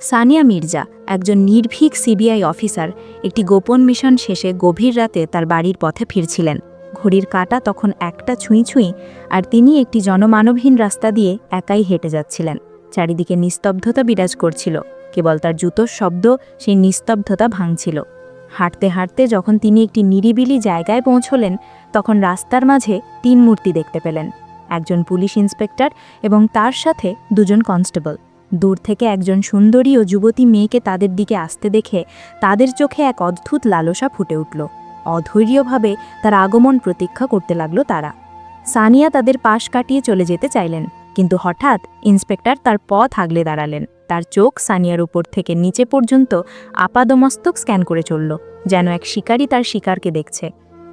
সানিয়া মির্জা, একজন নির্ভীক CBI officer, একটি গোপন মিশন শেষে গভীর রাতে তার বাড়ির পথে ফিরছিলেন। ঘড়ির কাঁটা তখন একটা ছুঁই ছুঁই, আর তিনি একটি জনমানবহীন রাস্তা দিয়ে একাই হেঁটে যাচ্ছিলেন। চারিদিকে নিস্তব্ধতা বিরাজ করছিল। কেবল তার জুতোর শব্দ, সেই নিস্তব্ধতা ভাঙছিল। হাঁটতে হাঁটতে যখন তিনি একটি নিরিবিলি জায়গায় পৌঁছলেন, তখন রাস্তার মাঝে তিন মূর্তি দেখতে পেলেন। একজন পুলিশ ইন্সপেক্টর এবং তার সাথে দুজন কনস্টেবল। দূর থেকে একজন সুন্দরী ও যুবতী মেয়েকে তাদের দিকে আসতে দেখে তাদের চোখে এক অদ্ভুত লালসা ফুটে উঠল। অধৈর্যভাবে তার আগমন প্রতীক্ষা করতে লাগল তারা। সানিয়া তাদের পাশ কাটিয়ে চলে যেতে চাইলেন, কিন্তু হঠাৎ ইন্সপেক্টর তার পথ আগলে দাঁড়ালেন। তার চোখ সানিয়ার উপর থেকে নিচে পর্যন্ত আপাদমস্তক স্ক্যান করে চলল, যেন এক শিকারী তার শিকারকে দেখছে।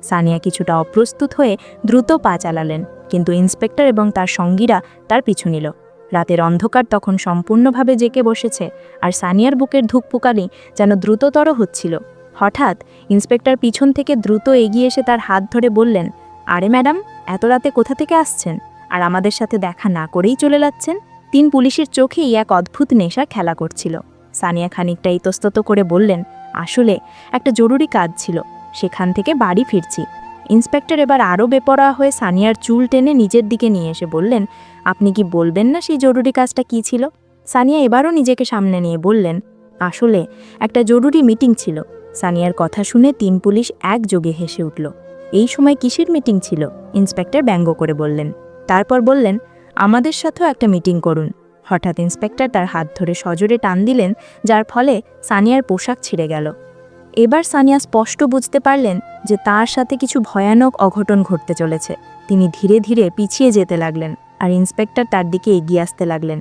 সানিয়া কিছুটা অপ্রস্তুত হয়ে দ্রুত পা চালালেন, কিন্তু ইন্সপেক্টর এবং তার সঙ্গীরা তার পিছু নিল। রাতের অন্ধকার তখন সম্পূর্ণভাবে জেকে বসেছে আর সানিয়ার বুকের ধুকপুকানি যেন দ্রুততর হচ্ছিল। হঠাৎ ইন্সপেক্টর পিছন থেকে দ্রুত এগিয়ে এসে তার হাত ধরে বললেন, আরে ম্যাডাম, এত রাতে কোথা থেকে আসছেন? আর আমাদের সাথে দেখা না করেই চলে যাচ্ছেন? তিন পুলিশের চোখেই এক অদ্ভুত নেশা খেলা করছিল। সানিয়া খানিকটা ইতস্তত করে বললেন, আসলে একটা জরুরি কাজ ছিল, সেখান থেকে বাড়ি ফিরছি। ইন্সপেক্টর এবার আরও বেপরোয়া হয়ে সানিয়ার চুল টেনে নিজের দিকে নিয়ে এসে বললেন, আপনি কি বলবেন না সেই জরুরি কাজটা কী ছিল? সানিয়া এবারও নিজেকে সামনে নিয়ে বললেন, আসলে একটা জরুরি মিটিং ছিল। সানিয়ার কথা শুনে তিন পুলিশ একযোগে হেসে উঠল, এই সময় কিসের মিটিং ছিল? ইন্সপেক্টর ব্যঙ্গ করে বললেন, তারপর বললেন, আমাদের সাথেও একটা মিটিং করুন। হঠাৎ ইন্সপেক্টর তার হাত ধরে সজোরে টান দিলেন, যার ফলে সানিয়ার পোশাক ছিঁড়ে গেল। এবার সানিয়া স্পষ্ট বুঝতে পারলেন যে তার সাথে কিছু ভয়ানক অঘটন ঘটতে চলেছে। তিনি ধীরে ধীরে পিছিয়ে যেতে লাগলেন আর ইন্সপেক্টর তার দিকে এগিয়ে আসতে লাগলেন।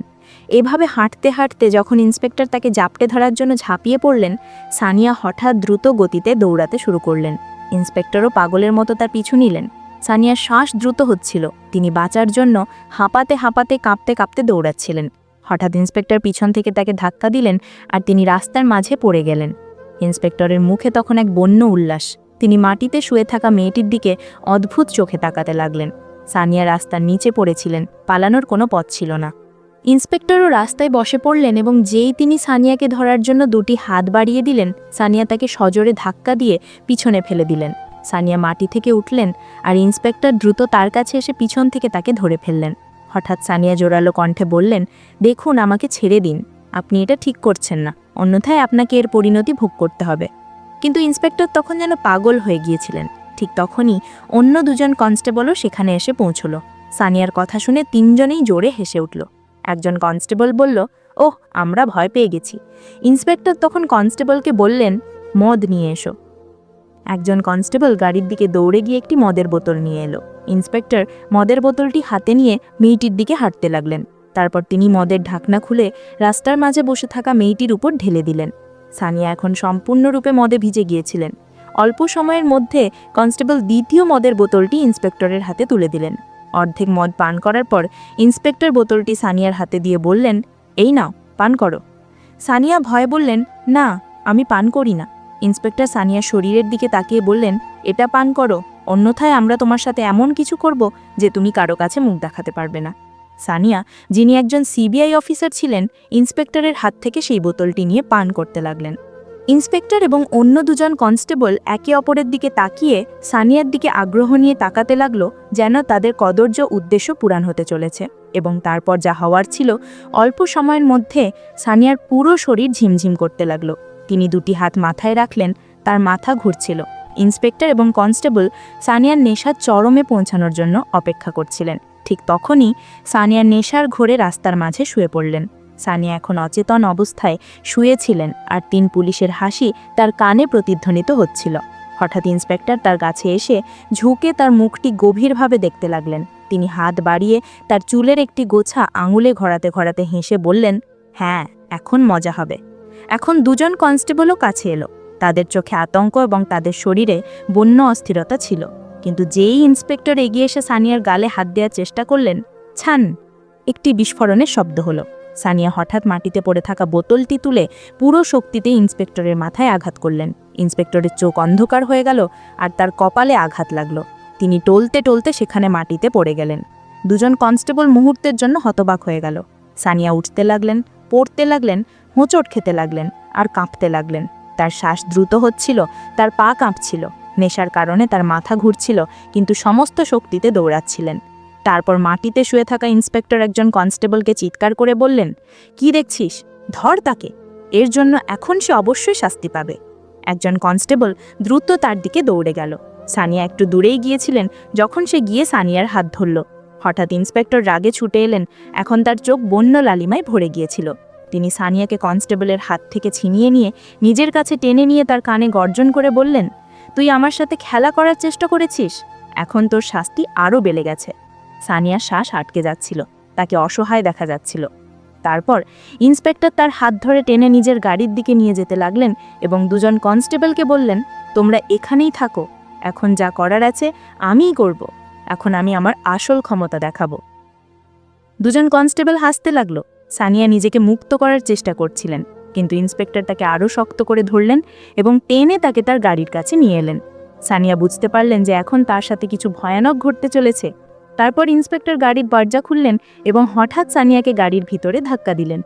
এভাবে হাঁটতে হাঁটতে যখন ইন্সপেক্টর তাকে জাপটে ধরার জন্য ঝাঁপিয়ে পড়লেন, সানিয়া হঠাৎ দ্রুত গতিতে দৌড়াতে শুরু করলেন। ইন্সপেক্টরও পাগলের মতো তার পিছু নিলেন। সানিয়ার শ্বাস দ্রুত হচ্ছিল। তিনি বাঁচার জন্য হাঁপাতে হাঁপাতে কাঁপতে কাঁপতে দৌড়াচ্ছিলেন। হঠাৎ ইন্সপেক্টর পিছন থেকে তাকে ধাক্কা দিলেন আর তিনি রাস্তার মাঝে পড়ে গেলেন। ইন্সপেক্টরের মুখে তখন এক বন্য উল্লাস। তিনি মাটিতে শুয়ে থাকা মেয়েটির দিকে অদ্ভুত চোখে তাকাতে লাগলেন। সানিয়া রাস্তার নিচে পড়েছিলেন, পালানোর কোনো পথ ছিল না। ইন্সপেক্টরও রাস্তায় বসে পড়লেন এবং যেই তিনি সানিয়াকে ধরার জন্য দুটি হাত বাড়িয়ে দিলেন, সানিয়া তাকে সজোরে ধাক্কা দিয়ে পিছনে ফেলে দিলেন। সানিয়া মাটি থেকে উঠলেন আর ইন্সপেক্টর দ্রুত তার কাছে এসে পিছন থেকে তাকে ধরে ফেললেন। হঠাৎ সানিয়া জোরালো কণ্ঠে বললেন, দেখুন, আমাকে ছেড়ে দিন। আপনি এটা ঠিক করছেন না। অন্যথায় আপনাকে এর পরিণতি ভোগ করতে হবে। কিন্তু ইন্সপেক্টর তখন যেন পাগল হয়ে গিয়েছিলেন। ঠিক তখনই অন্য দুজন কনস্টেবলও সেখানে এসে পৌঁছল। সানিয়ার কথা শুনে তিনজনেই জোরে হেসে উঠল। একজন কনস্টেবল বলল, ওহ, আমরা ভয় পেয়ে গেছি। ইন্সপেক্টর তখন কনস্টেবলকে বললেন, মদ নিয়ে এসো। একজন কনস্টেবল গাড়ির দিকে দৌড়ে গিয়ে একটি মদের বোতল নিয়ে এলো। ইন্সপেক্টর মদের বোতলটি হাতে নিয়ে মেয়েটির দিকে হাঁটতে লাগলেন। তারপর তিনি মদের ঢাকনা খুলে রাস্তার মাঝে বসে থাকা মেয়েটির উপর ঢেলে দিলেন। সানিয়া এখন সম্পূর্ণরূপে মদে ভিজে গিয়েছিলেন। অল্প সময়ের মধ্যে কনস্টেবল দ্বিতীয় মদের বোতলটি ইন্সপেক্টরের হাতে তুলে দিলেন। অর্ধেক মদ পান করার পর ইন্সপেক্টর বোতলটি সানিয়ার হাতে দিয়ে বললেন, এই নাও, পান করো। সানিয়া ভয়ে বললেন, না, আমি পান করি না। ইন্সপেক্টর সানিয়ার শরীরের দিকে তাকিয়ে বললেন, এটা পান করো, অন্যথায় আমরা তোমার সাথে এমন কিছু করব যে তুমি কারও কাছে মুখ দেখাতে পারবে না। সানিয়া, যিনি একজন সিবিআই অফিসার ছিলেন, ইন্সপেক্টরের হাত থেকে সেই বোতলটি নিয়ে পান করতে লাগলেন। ইন্সপেক্টর এবং অন্য দুজন কনস্টেবল একে অপরের দিকে তাকিয়ে সানিয়ার দিকে আগ্রহ নিয়ে তাকাতে লাগল যেন তাদের কদর্য উদ্দেশ্য পূরণ হতে চলেছে এবং তারপর যা হওয়ার ছিল, অল্প সময়ের মধ্যে সানিয়ার পুরো শরীর ঝিমঝিম করতে লাগল। তিনি দুটি হাত মাথায় রাখলেন, তার মাথা ঘুরছিল। ইন্সপেক্টর এবং কনস্টেবল সানিয়ার নেশার চরমে পৌঁছানোর জন্য অপেক্ষা করছিলেন। ঠিক তখনই সানিয়ার নেশার ঘোরে রাস্তার মাঝে শুয়ে পড়লেন। সানিয়া এখন অচেতন অবস্থায় শুয়েছিলেন আর তিন পুলিশের হাসি তার কানে প্রতিধ্বনিত হচ্ছিল। হঠাৎ ইন্সপেক্টর তার কাছে এসে ঝুঁকে তার মুখটি গভীরভাবে দেখতে লাগলেন। তিনি হাত বাড়িয়ে তার চুলের একটি গোছা আঙুলে ঘোরাতে ঘোরাতে হেসে বললেন হ্যাঁ এখন মজা হবে। এখন দুজন কনস্টেবলও কাছে এলো। তাদের চোখে আতঙ্ক এবং তাদের শরীরে বন্য অস্থিরতা ছিল। কিন্তু যেই ইন্সপেক্টর এগিয়ে এসে সানিয়ার গালে হাত দেওয়ার চেষ্টা করলেন, ছান, একটি বিস্ফোরণের শব্দ হলো। সানিয়া হঠাৎ মাটিতে পড়ে থাকা বোতলটি তুলে পুরো শক্তিতে ইন্সপেক্টরের মাথায় আঘাত করলেন। ইন্সপেক্টরের চোখ অন্ধকার হয়ে গেল আর তার কপালে আঘাত লাগল। তিনি টলতে টলতে সেখানে মাটিতে পড়ে গেলেন। দুজন কনস্টেবল মুহূর্তের জন্য হতবাক হয়ে গেল। সানিয়া উঠতে লাগলেন, পড়তে লাগলেন, হোঁচট খেতে লাগলেন আর কাঁপতে লাগলেন। তার শ্বাস দ্রুত হচ্ছিল, তার পা কাঁপছিল। নেশার কারণে তার মাথা ঘুরছিল, কিন্তু সমস্ত শক্তিতে দৌড়াচ্ছিলেন। তারপর মাটিতে শুয়ে থাকা ইন্সপেক্টর একজন কনস্টেবলকে চিৎকার করে বললেন, কি দেখছিস? ধর তাকে। এর জন্য এখন সে অবশ্যই শাস্তি পাবে। একজন কনস্টেবল দ্রুত তার দিকে দৌড়ে গেল। সানিয়া একটু দূরেই গিয়েছিলেন, যখন সে গিয়ে সানিয়ার হাত ধরল। হঠাৎ ইন্সপেক্টর রাগে ছুটে এলেন, এখন তার চোখ বন্য লালিমায় ভরে গিয়েছিল। তিনি সানিয়াকে কনস্টেবলের হাত থেকে ছিনিয়ে নিয়ে নিজের কাছে টেনে নিয়ে তার কানে গর্জন করে বললেন তুই আমার সাথে খেলা করার চেষ্টা করেছিস? এখন তোর শাস্তি আরও বেড়ে গেছে। সানিয়ার শ্বাস আটকে যাচ্ছিল, তাকে অসহায় দেখা যাচ্ছিল। তারপর ইন্সপেক্টর তার হাত ধরে টেনে নিজের গাড়ির দিকে নিয়ে যেতে লাগলেন এবং দুজন কনস্টেবলকে বললেন, তোমরা এখানেই থাকো। এখন যা করার আছে আমিই করব। এখন আমি আমার আসল ক্ষমতা দেখাবো। দুজন কনস্টেবল হাসতে লাগল। সানিয়া নিজেকে মুক্ত করার চেষ্টা করছিলেন। কিন্তু ইন্সপেক্টর তাকে আরও শক্ত করে ধরলেন এবং টেনে তাকে তার গাড়ির কাছে নিয়ে এলেন। সানিয়া বুঝতে পারলেন যে এখন তার সাথে কিছু ভয়ানক ঘটতে চলেছে। তারপর ইন্সপেক্টর গাড়ির দরজা খুললেন এবং হঠাৎ সানিয়াকে গাড়ির ভিতরে ধাক্কা দিলেন।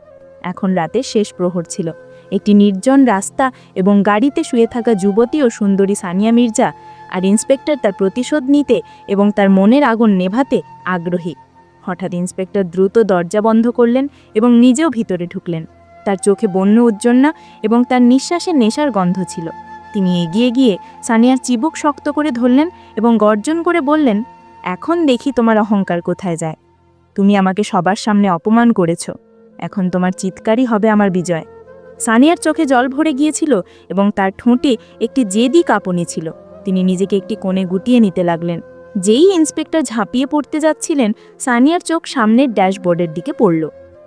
এখন রাতে শেষ প্রহর ছিল। একটি নির্জন রাস্তা এবং গাড়িতে শুয়ে থাকা যুবতী ও সুন্দরী সানিয়া মির্জা আর ইন্সপেক্টর তার প্রতিশোধ নিতে এবং তার মনের আগুন নেভাতে আগ্রহী। হঠাৎ ইন্সপেক্টর দ্রুত দরজা বন্ধ করলেন এবং নিজেও ভিতরে ঢুকলেন। তার চোখে বন্য উজ্জ্বলনা এবং তার নিঃশ্বাসে নেশার গন্ধ ছিল। তিনি এগিয়ে গিয়ে সানিয়ার চিবুক শক্ত করে ধরলেন এবং গর্জন করে বললেন, এখন দেখি তোমার অহংকার কোথায় যায়। তুমি আমাকে সবার সামনে অপমান করেছ। এখন তোমার চিৎকারই হবে আমার বিজয়। সানিয়ার চোখে জল ভরে গিয়েছিল এবং তার ঠোঁটে একটি জেদি কাঁপুনি ছিল। তিনি নিজেকে একটি কোণে গুটিয়ে নিতে লাগলেন। যেই ইন্সপেক্টর ঝাঁপিয়ে পড়তে যাচ্ছিলেন, সানিয়ার চোখ সামনের ড্যাশবোর্ডের দিকে পড়ল।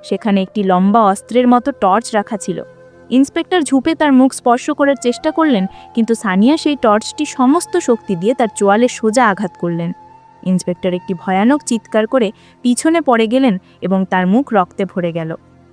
সেখানে একটি লম্বা অস্ত্রের মতো টর্চ রাখা ছিল। ইন্সপেক্টর ঝুপে তার মুখ স্পর্শ করার চেষ্টা করলেন, কিন্তু সানিয়া সেই টর্চটি সমস্ত শক্তি দিয়ে তার চোয়ালে সোজা আঘাত করলেন। ইন্সপেক্টর একটি ভয়ানক চিৎকার করে পিছনে পড়ে গেলেন এবং তার মুখ রক্তে ভরে গেল।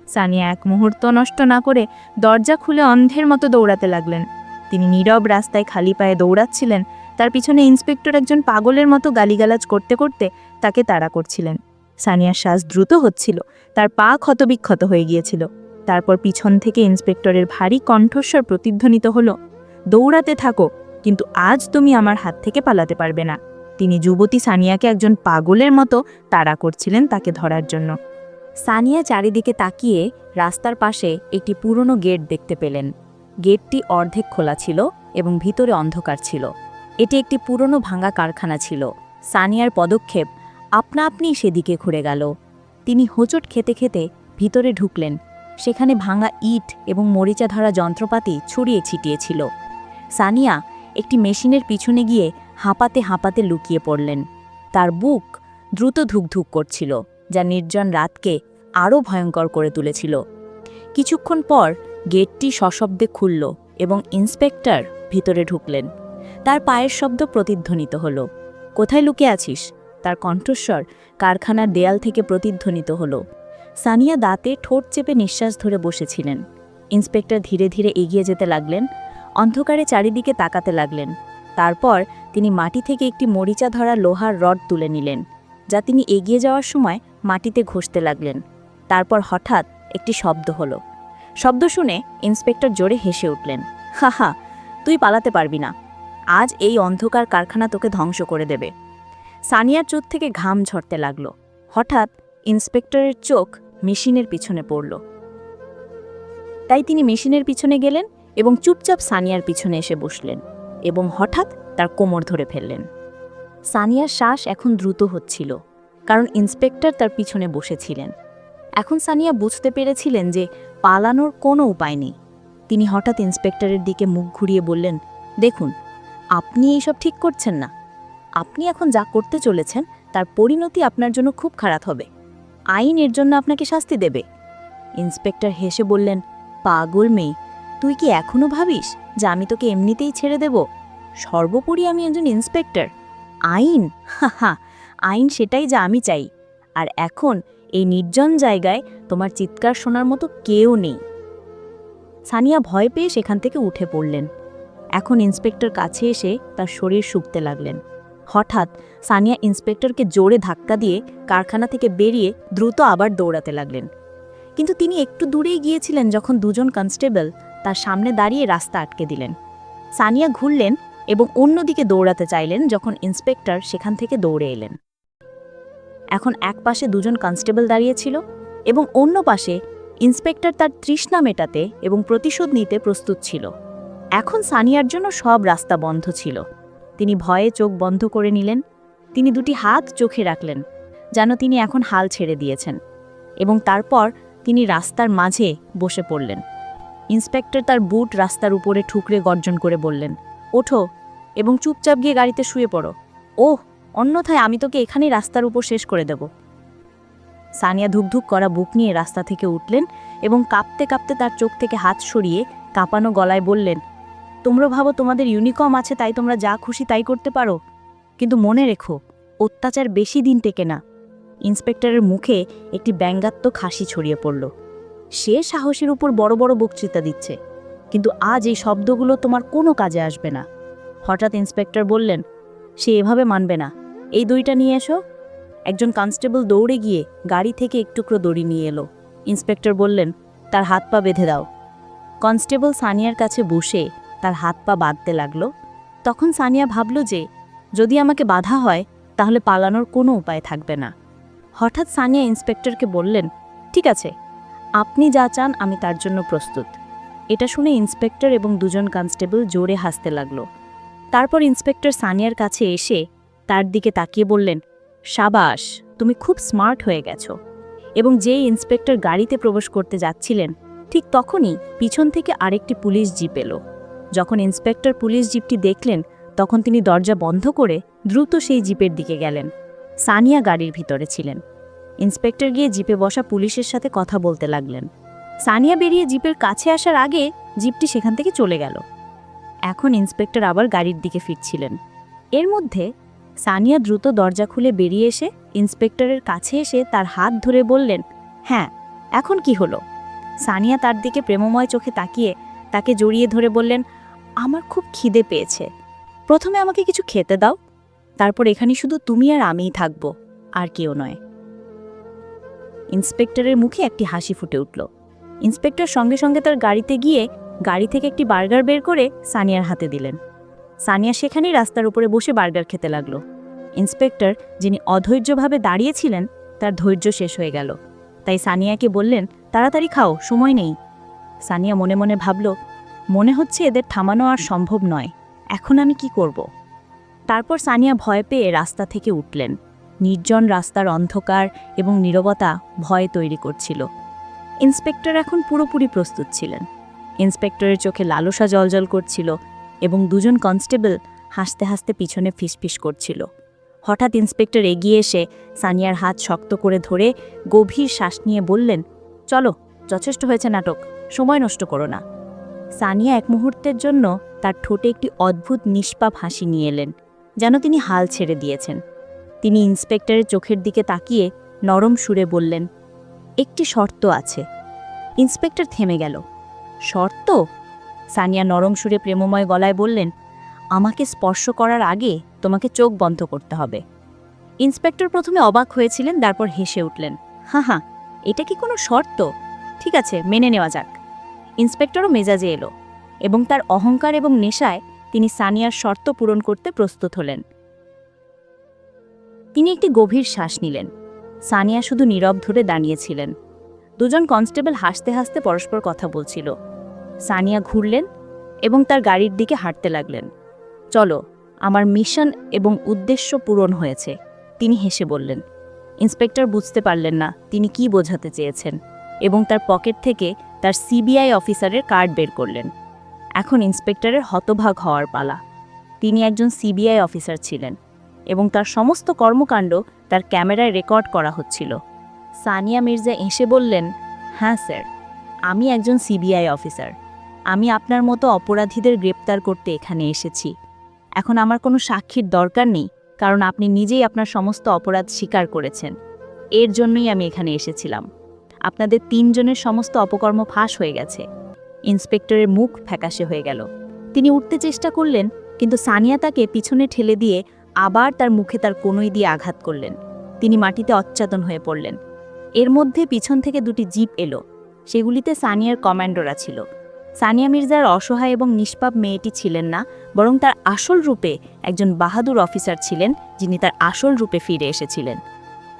সানিয়া এক মুহূর্ত নষ্ট না করে দরজা খুলে অন্ধের মতো দৌড়াতে লাগলেন। তিনি নীরব রাস্তায় খালি পায়ে দৌড়াচ্ছিলেন। তার পিছনে ইন্সপেক্টর একজন পাগলের মতো গালিগালাজ করতে করতে তাকে তাড়া করছিলেন। সানিয়ার শ্বাস দ্রুত হচ্ছিল। তার পা ক্ষতবিক্ষত হয়ে গিয়েছিল। তারপর পিছন থেকে ইন্সপেক্টরের ভারী কণ্ঠস্বর প্রতিধ্বনিত হলো, দৌড়াতে থাকো, কিন্তু আজ তুমি আমার হাত থেকে পালাতে পারবে না। তিনি যুবতী সানিয়াকে একজন পাগলের মতো তাড়া করছিলেন তাকে ধরার জন্য। সানিয়া চারিদিকে তাকিয়ে রাস্তার পাশে একটি পুরনো গেট দেখতে পেলেন। গেটটি অর্ধেক খোলা ছিল এবং ভিতরে অন্ধকার ছিল। এটি একটি পুরনো ভাঙা কারখানা ছিল। সানিয়ার পদক্ষেপ আপনা আপনি সেদিকে ঘুরে গেল। তিনি হোঁচট খেতে খেতে ভিতরে ঢুকলেন। সেখানে ভাঙা ইট এবং মরিচা ধরা যন্ত্রপাতি ছড়িয়ে ছিটিয়ে ছিল সানিয়া একটি মেশিনের পিছনে গিয়ে হাঁপাতে হাঁপাতে লুকিয়ে পড়লেন। তার বুক দ্রুত ধুকধুক করছিল, যা নির্জন রাতকে আরও ভয়ঙ্কর করে তুলেছিল। কিছুক্ষণ পর গেটটি সশব্দে খুলল এবং ইন্সপেক্টর ভিতরে ঢুকলেন। তার পায়ের শব্দ প্রতিধ্বনিত হল। কোথায় লুকিয়ে আছিস? তার কণ্ঠস্বর কারখানার দেয়াল থেকে প্রতিধ্বনিত হল। সানিয়া দাঁতে ঠোঁট চেপে নিঃশ্বাস ধরে বসেছিলেন। ইন্সপেক্টর ধীরে ধীরে এগিয়ে যেতে লাগলেন, অন্ধকারে চারিদিকে তাকাতে লাগলেন। তারপর তিনি মাটি থেকে একটি মরিচা ধরা লোহার রড তুলে নিলেন, যা তিনি এগিয়ে যাওয়ার সময় মাটিতে ঘষতে লাগলেন। তারপর হঠাৎ একটি শব্দ হলো। শব্দ শুনে ইন্সপেক্টর জোরে হেসে উঠলেন হা হা তুই পালাতে পারবি না। আজ এই অন্ধকার কারখানা তোকে ধ্বংস করে দেবে। সানিয়ার চোখ থেকে ঘাম ঝরতে লাগল। হঠাৎ ইন্সপেক্টরের চোখ মেশিনের পিছনে পড়ল। তাই তিনি মেশিনের পিছনে গেলেন এবং চুপচাপ সানিয়ার পিছনে এসে বসলেন এবং হঠাৎ তার কোমর ধরে ফেললেন। সানিয়ার শ্বাস এখন দ্রুত হচ্ছিল, কারণ ইন্সপেক্টর তার পিছনে বসেছিলেন। এখন সানিয়া বুঝতে পেরেছিলেন যে পালানোর কোনো উপায় নেই। তিনি হঠাৎ ইন্সপেক্টরের দিকে মুখ ঘুরিয়ে বললেন, দেখুন, আপনি এইসব ঠিক করছেন না। আপনি এখন যা করতে চলেছেন, তার পরিণতি আপনার জন্য খুব খারাপ হবে। আইন এর জন্য আপনাকে শাস্তি দেবে। ইন্সপেক্টর হেসে বললেন, পাগল মেয়ে, তুই কি এখনও ভাবিস যে আমি তোকে এমনিতেই ছেড়ে দেব? সর্বোপরি আমি একজন ইন্সপেক্টর। আইন? হা আইন সেটাই যা আমি চাই। আর এখন এই নির্জন জায়গায় তোমার চিৎকার শোনার মতো কেউ নেই। সানিয়া ভয় পেয়ে সেখান থেকে উঠে পড়লেন। এখন ইন্সপেক্টর কাছে এসে তার শরীর শুকতে লাগলেন। হঠাৎ সানিয়া ইন্সপেক্টরকে জোরে ধাক্কা দিয়ে কারখানা থেকে বেরিয়ে দ্রুত আবার দৌড়াতে লাগলেন। কিন্তু তিনি একটু দূরেই গিয়েছিলেন যখন দুজন কনস্টেবল তার সামনে দাঁড়িয়ে রাস্তা আটকে দিলেন। সানিয়া ঘুরলেন এবং অন্যদিকে দৌড়াতে চাইলেন যখন ইন্সপেক্টর সেখান থেকে দৌড়ে এলেন। এখন এক পাশে দুজন কনস্টেবল দাঁড়িয়েছিল এবং অন্য পাশে ইন্সপেক্টর তার তৃষ্ণা মেটাতে এবং প্রতিশোধ নিতে প্রস্তুত ছিল। এখন সানিয়ার জন্য সব রাস্তা বন্ধ ছিল। তিনি ভয়ে চোখ বন্ধ করে নিলেন। তিনি দুটি হাত চোখে রাখলেন, যেন তিনি এখন হাল ছেড়ে দিয়েছেন এবং তারপর তিনি রাস্তার মাঝে বসে পড়লেন। ইন্সপেক্টর তার বুট রাস্তার উপরে ঠুকরে গর্জন করে বললেন, ওঠো এবং চুপচাপ গিয়ে গাড়িতে শুয়ে পড়ো। ওহ, অন্যথায় আমি তোকে এখানেই রাস্তার উপর শেষ করে দেব সানিয়া ধুকধুক করা বুক নিয়ে রাস্তা থেকে উঠলেন এবং কাঁপতে কাঁপতে তার চোখ থেকে হাত সরিয়ে কাঁপানো গলায় বললেন তোমরা ভাবো তোমাদের ইউনিকর্ম আছে, তাই তোমরা যা খুশি তাই করতে পারো। কিন্তু মনে রেখো, অত্যাচার বেশি দিন টেকে না। ইন্সপেক্টরের মুখে একটি ব্যঙ্গাত্মক হাসি ছড়িয়ে পড়ল। সে সাহসের উপর বড় বড় বক্তৃতা দিচ্ছে। কিন্তু আজ এই শব্দগুলো তোমার কোনো কাজে আসবে না। হঠাৎ ইন্সপেক্টর বললেন, সে এভাবে মানবে না। এই দড়িটা নিয়ে এসো। একজন কনস্টেবল দৌড়ে গিয়ে গাড়ি থেকে একটুকরো দড়ি নিয়ে এলো। ইন্সপেক্টর বললেন, তার হাত পা বেঁধে দাও। কনস্টেবল সানিয়ার কাছে বসে তার হাত পা বাঁধতে লাগল। তখন সানিয়া ভাবল যে, যদি আমাকে বাধা হয়, তাহলে পালানোর কোনো উপায় থাকবে না। হঠাৎ সানিয়া ইন্সপেক্টরকে বললেন, ঠিক আছে, আপনি যা চান আমি তার জন্য প্রস্তুত। এটা শুনে ইন্সপেক্টর এবং দুজন কনস্টেবল জোরে হাসতে লাগল। তারপর ইন্সপেক্টর সানিয়ার কাছে এসে তার দিকে তাকিয়ে বললেন, সাবাস, তুমি খুব স্মার্ট হয়ে গেছো। এবং যেই ইন্সপেক্টর গাড়িতে প্রবেশ করতে যাচ্ছিলেন, ঠিক তখনই পিছন থেকে আরেকটি পুলিশ জিপ এলো। যখন ইন্সপেক্টর পুলিশ জিপটি দেখলেন, তখন তিনি দরজা বন্ধ করে দ্রুত সেই জিপের দিকে গেলেন। সানিয়া গাড়ির ভিতরে ছিলেন। ইন্সপেক্টর গিয়ে জিপে বসা পুলিশের সাথে কথা বলতে লাগলেন। সানিয়া বেরিয়ে জিপের কাছে আসার আগে জিপটি সেখান থেকে চলে গেল। এখন ইন্সপেক্টর আবার গাড়ির দিকে ফিরছিলেন। এর মধ্যে সানিয়া দ্রুত দরজা খুলে বেরিয়ে এসে ইন্সপেক্টরের কাছে এসে তার হাত ধরে বললেন হ্যাঁ এখন কি হলো? সানিয়া তার দিকে প্রেমময় চোখে তাকিয়ে তাকে জড়িয়ে ধরে বললেন আমার খুব খিদে পেয়েছে। প্রথমে আমাকে কিছু খেতে দাও, তারপর এখানে শুধু তুমি আর আমিই থাকব, আর কেউ নয়। ইন্সপেক্টরের মুখে একটি হাসি ফুটে উঠল। ইন্সপেক্টর সঙ্গে সঙ্গে তার গাড়িতে গিয়ে গাড়ি থেকে একটি বার্গার বের করে সানিয়ার হাতে দিলেন। সানিয়া সেখানেই রাস্তার উপরে বসে বার্গার খেতে লাগল। ইন্সপেক্টর, যিনি অধৈর্যভাবে দাঁড়িয়েছিলেন, তার ধৈর্য শেষ হয়ে গেল। তাই সানিয়াকে বললেন, তাড়াতাড়ি খাও, সময় নেই। সানিয়া মনে মনে ভাবল মনে হচ্ছে এদের থামানো আর সম্ভব নয়। এখন আমি কি করব? তারপর সানিয়া ভয় পেয়ে রাস্তা থেকে উঠলেন। নির্জন রাস্তার অন্ধকার এবং নীরবতা ভয় তৈরি করছিল। ইন্সপেক্টর এখন পুরোপুরি প্রস্তুত ছিলেন। ইন্সপেক্টরের চোখে লালসা জলজল করছিল এবং দুজন কনস্টেবল হাসতে হাসতে পিছনে ফিসফিস করছিল। হঠাৎ ইন্সপেক্টর এগিয়ে এসে সানিয়ার হাত শক্ত করে ধরে গভীর শ্বাস নিয়ে বললেন, চলো, যথেষ্ট হয়েছে নাটক, সময় নষ্ট করো না। সানিয়া এক মুহূর্তের জন্য তার ঠোঁটে একটি অদ্ভুত নিষ্পাপ হাসি নিয়ে এলেন, যেন তিনি হাল ছেড়ে দিয়েছেন। তিনি ইন্সপেক্টরের চোখের দিকে তাকিয়ে নরম সুরে বললেন, একটি শর্ত আছে। ইন্সপেক্টর থেমে গেল। শর্ত? সানিয়া নরম সুরে প্রেমময় গলায় বললেন, আমাকে স্পর্শ করার আগে তোমাকে চোখ বন্ধ করতে হবে। ইন্সপেক্টর প্রথমে অবাক হয়েছিলেন, তারপর হেসে উঠলেন হাঁ হাঁ এটা কি কোনো শর্ত? ঠিক আছে, মেনে নেওয়া যাক। ইন্সপেক্টরও মেজাজে এলো এবং তার অহংকার এবং নেশায় তিনি সানিয়ার শর্ত পূরণ করতে প্রস্তুত হলেন। তিনি একটি গভীর শ্বাস নিলেন। সানিয়া শুধু নীরব ধরে দাঁড়িয়েছিলেন। দুজন কনস্টেবল হাসতে হাসতে পরস্পর কথা বলছিল। সানিয়া ঘুরলেন এবং তার গাড়ির দিকে হাঁটতে লাগলেন। চলো, আমার মিশন এবং উদ্দেশ্য পূরণ হয়েছে, তিনি হেসে বললেন। ইন্সপেক্টর বুঝতে পারলেন না তিনি কি বোঝাতে চেয়েছেন এবং তার পকেট থেকে তার সিবিআই অফিসারের কার্ড বের করলেন। এখন ইন্সপেক্টরের হতভাগ হওয়ার পালা। তিনি একজন সিবিআই অফিসার ছিলেন এবং তার সমস্ত কর্মকাণ্ড তার ক্যামেরায় রেকর্ড করা হচ্ছিল। সানিয়া মির্জা এসে বললেন হ্যাঁ স্যার, আমি একজন সিবিআই অফিসার। আমি আপনার মতো অপরাধীদের গ্রেপ্তার করতে এখানে এসেছি। এখন আমার কোনো সাক্ষীর দরকার নেই, কারণ আপনি নিজেই আপনার সমস্ত অপরাধ স্বীকার করেছেন। এর জন্যই আমি এখানে এসেছিলাম। আপনাদের তিনজনের সমস্ত অপকর্ম ফাঁস হয়ে গেছে। ইন্সপেক্টরের মুখ ফ্যাকাশে হয়ে গেল। তিনি উঠতে চেষ্টা করলেন, কিন্তু সানিয়া তাকে পিছনে ঠেলে দিয়ে আবার তার মুখে তার কনুই দিয়ে আঘাত করলেন। তিনি মাটিতে অচ্চাতন হয়ে পড়লেন। এর মধ্যে পিছন থেকে দুটি জিপ এলো। সেগুলিতে সানিয়ার কমান্ডোরা ছিল। সানিয়া মির্জার অসহায় এবং নিষ্পাপ মেয়েটি ছিলেন না, বরং তার আসল রূপে একজন বাহাদুর অফিসার ছিলেন যিনি তার আসল রূপে ফিরে এসেছিলেন।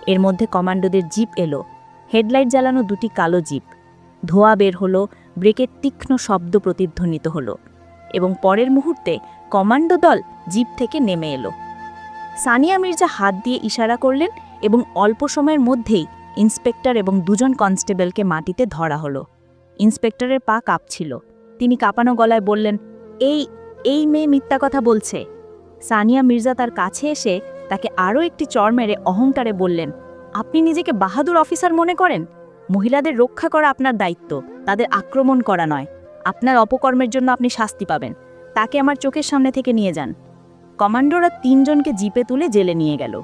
এর মধ্যে কমান্ডোদের জিপ এলো। হেডলাইট জ্বালানো দুটি কালো জিপ। ধোয়া বের হলো, ব্রেকের তীক্ষ্ণ শব্দ প্রতিধ্বনিত হলো এবং পরের মুহূর্তে কমান্ডো দল জিপ থেকে নেমে এলো। সানিয়া মির্জা হাত দিয়ে ইশারা করলেন এবং অল্প সময়ের মধ্যেই ইন্সপেক্টর এবং দুজন কনস্টেবলকে মাটিতে ধরা হলো। ইন্সপেক্টরের পা কাঁপছিল। তিনি কাঁপানো গলায় বললেন, এই এই মেয়ে মিথ্যা কথা বলছে। সানিয়া মির্জা তার কাছে এসে তাকে আরও একটি চর মেরে অহংকারে বললেন আপনি নিজেকে বাহাদুর অফিসার মনে করেন? মহিলাদের রক্ষা করা আপনার দায়িত্ব, তাদের আক্রমণ করা নয়। আপনার অপকর্মের জন্য আপনি শাস্তি পাবেন। তাকে আমার চোখের সামনে থেকে নিয়ে যান। কমান্ডোরা তিনজনকে জিপে তুলে জেলে নিয়ে গেল।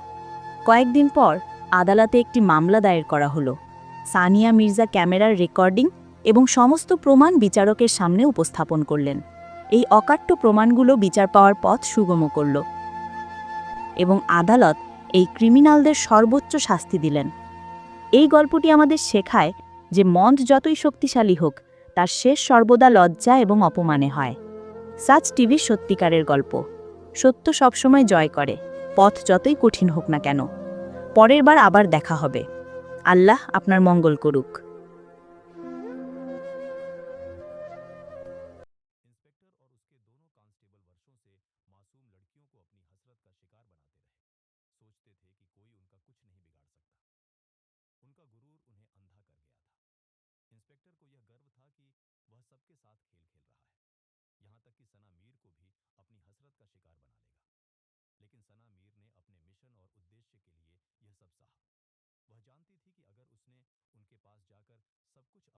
কয়েকদিন পর আদালতে একটি মামলা দায়ের করা হলো। সানিয়া মির্জা ক্যামেরার রেকর্ডিং এবং সমস্ত প্রমাণ বিচারকের সামনে উপস্থাপন করলেন। এই অকাট্য প্রমাণগুলো বিচার পাওয়ার পথ সুগম করল। এবং আদালত এই ক্রিমিনালদের সর্বোচ্চ শাস্তি দিলেন। এই গল্পটি আমাদের শেখায় যে মন্দ যতই শক্তিশালী হোক, তার শেষ সর্বদা লজ্জা এবং অপমানে হয়। সাচ টিভি সত্যিকারের গল্প। সত্য সবসময় জয় করে, পথ যতই কঠিন হোক না কেন। পরের বার আবার দেখা হবে। আল্লাহ আপনার মঙ্গল করুক।